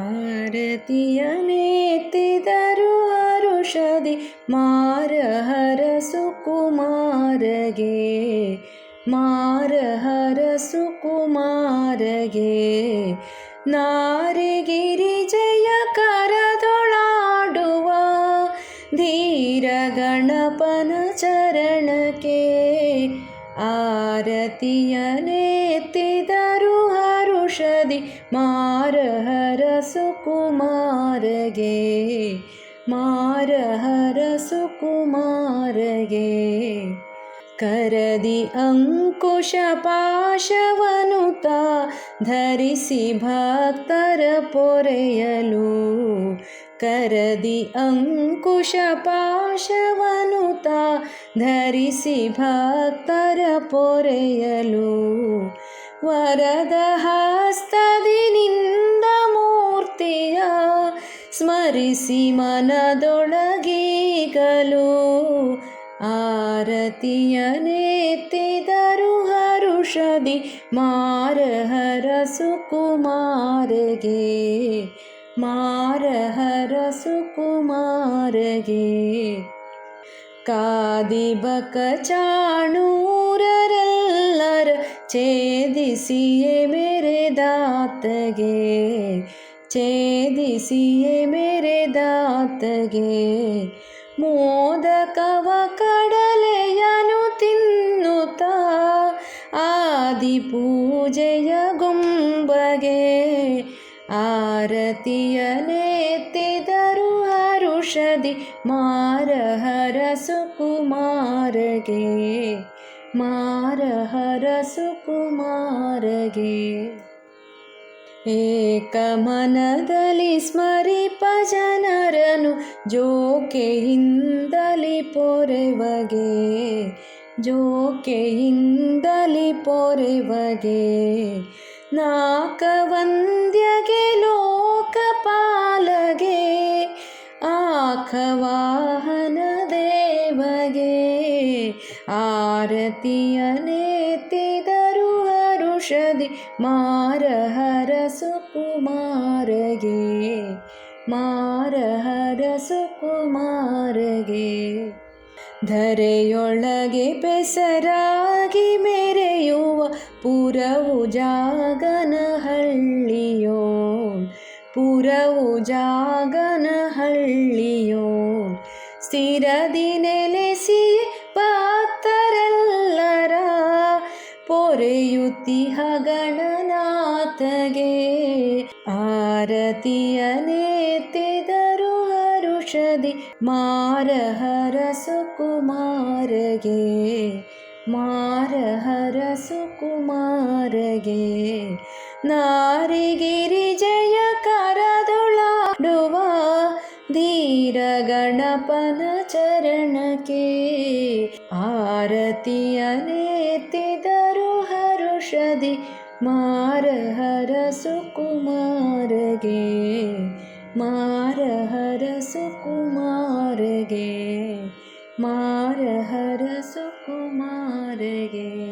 ಆರತಿಯನೆತ್ತಿದರು ಹರುಷದಿ ಮಾರಹರ ಸುಕುಮಾರಗೆ ಮಾರಹರ ಸುಕುಮಾರಗೆ ನಾರಿಗಿರಿ ಜಯ ಕರದೊಳಾಡುವ ಧೀರ ಗಣಪನ ಚರಣಕ್ಕೆ ಆರತಿಯನೆತ್ತಿದರು औषधि मारहर सुकुमारगे मारहर सुकुमारगे। करदि अङ्कुशपाशवनुता धरिसि भक्तर सि करदि अङ्कुशपाशवनुता धरिसि भक्तर वनुता ವರದ ಹಸ್ತದಿ ನಿಂದ ಮೂರ್ತಿಯ ಸ್ಮರಿಸಿ ಮನದೊಳಗೀಗಲು ಆರತಿಯನೆತ್ತಿದರು ಹರುಷದಿ ಮಾರಹರ ಸುಕುಮಾರಗೆ ಮಾರಹರ ಸುಕುಮಾರಗೆ. ಕಾದಿಬಕ छेदिसिए मेरे दात गे छेदिसिए मेरे दात गे മോദകവ കടലയനു തിന്നുത ആദിപൂജയകുംബകെ ആരതിയനെത്തിതരു ഹരുഷതി മാരഹര സുകുമാരകേ ಮಾರಹರ ಸುಕುಮಾರಗೆ. ಏಕಮನದಲ್ಲಿ ಸ್ಮರಿಪ ಜನರನು ಜೋಕೆಯಿಂದಲಿ ಪೊರೆವಗೆ. ಜೋಕೆಯಿಂದಲಿ ಪೊರೆವಗೆ. ನಾಕವಂದ್ಯಗೆ ಆರತಿಯನೆತ್ತಿದರು ಹರುಷದಿ ಮಾರಹರ ಸುಕುಮಾರಗೆ ಮಾರಹರ ಸುಕುಮಾರಗೆ ಧರೆಯೊಳಗೆ ಪೆಸರಾಗಿ ಮೆರೆಯುವ ಪುರವು ಜಾಗನಹಳ್ಳಿಯೋ ಪುರವು ಜಾಗನಹಳ್ಳಿಯೋ ಸ್ಥಿರದಿ ನೆಲೆಸಿ ಪೊರೆಯುತ್ತಿಹ ಗಣನಾಥಗೆ ನೇತಿದರು ಹರುಷದಿ ಮಾರಹರ ಸುಕುಮಾರಗೆ ಮಾರಹರ ಸುಕುಮಾರಗೆ. ನಾರಿಗಿರಿ ಜಯ ಕರದುಳಾಡುವ ಧೀರ ಗಣಪನ ಚರಣಕ್ಕೆ षधिार हर सुकुारे मार हर सुकुारे मार हर सुकुमार गे